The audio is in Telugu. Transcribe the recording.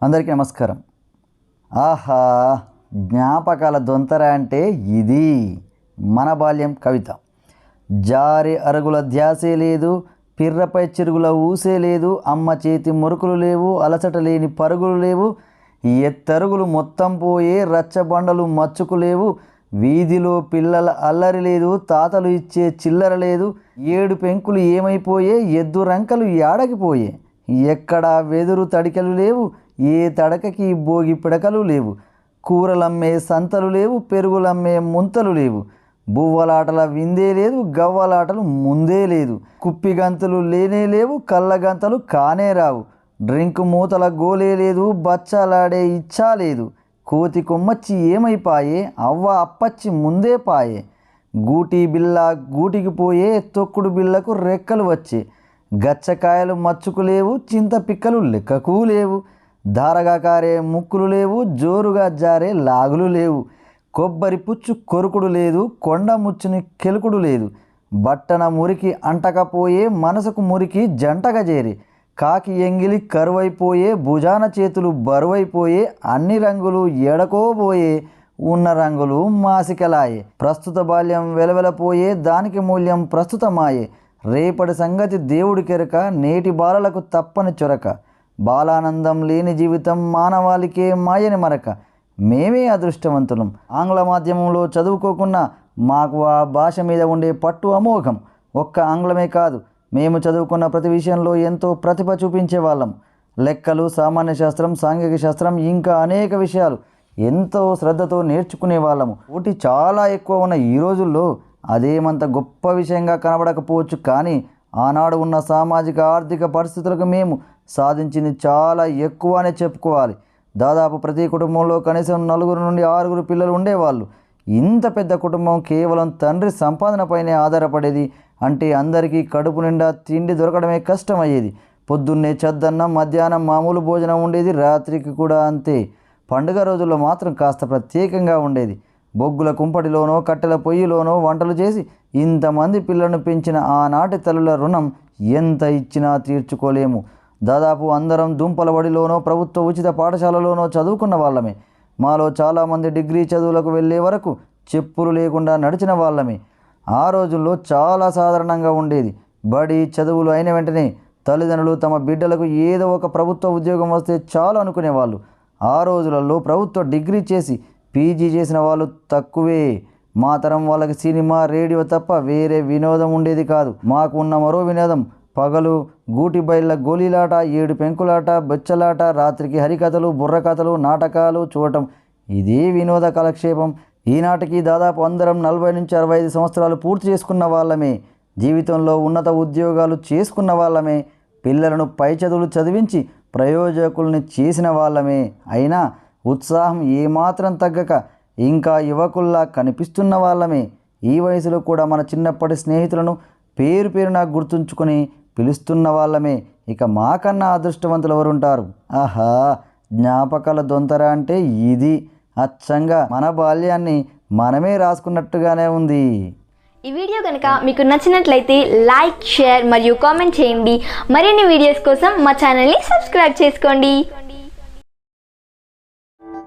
అందరికీ నమస్కారం. ఆహా జ్ఞాపకాల దొంతర అంటే ఇది మన బాల్యం కవిత. జారి అరుగుల ధ్యాసే లేదు పిర్రపై చిరుగుల ఊసే లేదు అమ్మ చేతి మురుకులు లేవు అలసట లేని పరుగులు లేవు ఎత్తరుగులు మొత్తం పోయే రచ్చబండలు మచ్చుకు లేవు వీధిలో పిల్లల అల్లరి లేదు తాతలు ఇచ్చే చిల్లర లేదు ఏడు పెంకులు ఏమైపోయే ఎద్దు రంకలు ఏడకిపోయే ఎక్కడా వెదురు తడికలు లేవు ఏ తడకకి భోగి పిడకలు లేవు. కూరలమ్మే సంతలు లేవు పెరుగులమ్మే ముంతలు లేవు. బువ్వలాటల విందే లేదు గవ్వలాటలు ముందే లేదు. కుప్పిగంతులు లేనే లేవు కళ్ళగంతలు కానే రావు. డ్రింక్ మూతల గోలే లేదు బచ్చాలాడే ఇచ్చా లేదు. కోతి కొమ్మచ్చి ఏమైపాయే అవ్వ అప్పచ్చి ముందే పాయే. గూటి బిల్ల గూటికి పోయే తొక్కుడు బిల్లకు రెక్కలు వచ్చే. గచ్చకాయలు మచ్చుకు లేవు చింత పిక్కలు లెక్కకు లేవు. ధారగా కారే ముక్కులు లేవు జోరుగా జారే లాగులు లేవు. కొబ్బరి పుచ్చు కొరుకుడు లేదు కొండ ముచ్చుని కెలుకుడు లేదు. బట్టన మురికి అంటకపోయే మనసుకు మురికి జంటగా చేరి కాకి ఎంగిలి కరువైపోయే భుజాన చేతులు బరువైపోయే అన్ని రంగులు ఎడకోబోయే ఉన్న రంగులు మాసికలాయే. ప్రస్తుత బాల్యం వెలవెలపోయే దానికి మూల్యం ప్రస్తుతమాయే. రేపటి సంగతి దేవుడి కెరక నేటి బాలలకు తప్పని చొరక. బాలానందం లేని జీవితం మానవాళికే మాయని మరక. మేమే అదృష్టవంతులం. ఆంగ్ల మాధ్యమంలో చదువుకోకున్నా మాకు ఆ భాష మీద ఉండే పట్టు అమోఘం ఒక్క ఆంగ్లమే కాదు మేము చదువుకున్న ప్రతి విషయంలో ఎంతో ప్రతిభ చూపించే వాళ్ళం. లెక్కలు సామాన్య శాస్త్రం సాంఘిక శాస్త్రం ఇంకా అనేక విషయాలు ఎంతో శ్రద్ధతో నేర్చుకునే వాళ్ళము. పోటీ చాలా ఎక్కువ ఉన్న ఈ రోజుల్లో అదేమంత గొప్ప విషయంగా కనబడకపోవచ్చు కానీ ఆనాడు ఉన్న సామాజిక ఆర్థిక పరిస్థితులకు మేము సాధించింది చాలా ఎక్కువ అనే చెప్పుకోవాలి. దాదాపు ప్రతి కుటుంబంలో కనీసం నలుగురు నుండి ఆరుగురు పిల్లలు ఉండేవాళ్ళు. ఇంత పెద్ద కుటుంబం కేవలం తండ్రి సంపాదనపైనే ఆధారపడేది అంటే అందరికీ కడుపు నిండా తిండి దొరకడమే కష్టమయ్యేది. పొద్దున్నే చద్దన్నం మధ్యాహ్నం మామూలు భోజనం ఉండేది రాత్రికి కూడా అంతే. పండుగ రోజుల్లో మాత్రం కాస్త ప్రత్యేకంగా ఉండేది. బొగ్గుల కుంపటిలోనో కట్టెల పొయ్యిలోనో వంటలు చేసి ఇంతమంది పిల్లలను పెంచిన ఆనాటి తల్లుల రుణం ఎంత ఇచ్చినా తీర్చుకోలేము. దాదాపు అందరం దుంపల బడిలోనో ప్రభుత్వ ఉచిత పాఠశాలలోనో చదువుకున్న వాళ్ళమే. మాలో చాలామంది డిగ్రీ చదువులకు వెళ్ళే వరకు చెప్పులు లేకుండా నడిచిన వాళ్ళమే. ఆ రోజుల్లో చాలా సాధారణంగా ఉండేది. బడి చదువులు అయిన వెంటనే తల్లిదండ్రులు తమ బిడ్డలకు ఏదో ఒక ప్రభుత్వ ఉద్యోగం వస్తే చాలు అనుకునేవాళ్ళు. ఆ రోజులలో ప్రభుత్వ డిగ్రీ చేసి పీజీ చేసిన వాళ్ళు తక్కువే. మా తరం వాళ్ళకి సినిమా రేడియో తప్ప వేరే వినోదం ఉండేది కాదు. మాకు ఉన్న మరో వినోదం పగలు గూటి బయళ్ళ గోలీలాట ఏడు పెంకులాట బొచ్చలాట రాత్రికి హరికథలు బుర్రకథలు నాటకాలు చూడటం. ఇదే వినోద కాలక్షేపం. ఈనాటికి దాదాపు అందరం నలభై నుంచి అరవై ఐదు సంవత్సరాలు పూర్తి చేసుకున్న వాళ్ళమే. జీవితంలో ఉన్నత ఉద్యోగాలు చేసుకున్న వాళ్ళమే. పిల్లలను పై చదువులు చదివించి ప్రయోజకుల్ని చేసిన వాళ్ళమే. అయినా ఉత్సాహం ఏమాత్రం తగ్గక ఇంకా యువకుల్లా కనిపిస్తున్న వాళ్ళమే. ఈ వయసులో కూడా మన చిన్నప్పటి స్నేహితులను పేరు పేరున గుర్తుంచుకొని పిలుస్తున్న వాళ్ళమే. ఇక మాకన్నా అదృష్టవంతులు ఎవరుంటారు? ఆహా జ్ఞాపకాల దొంతర అంటే ఇది. అచ్చంగా మన బాల్యాన్ని మనమే రాసుకున్నట్టుగానే ఉంది. ఈ వీడియో కనుక మీకు నచ్చినట్లయితే లైక్ షేర్ మరియు కామెంట్ చేయండి. మరిన్ని వీడియోస్ కోసం మా ఛానల్ని సబ్స్క్రైబ్ చేసుకోండి.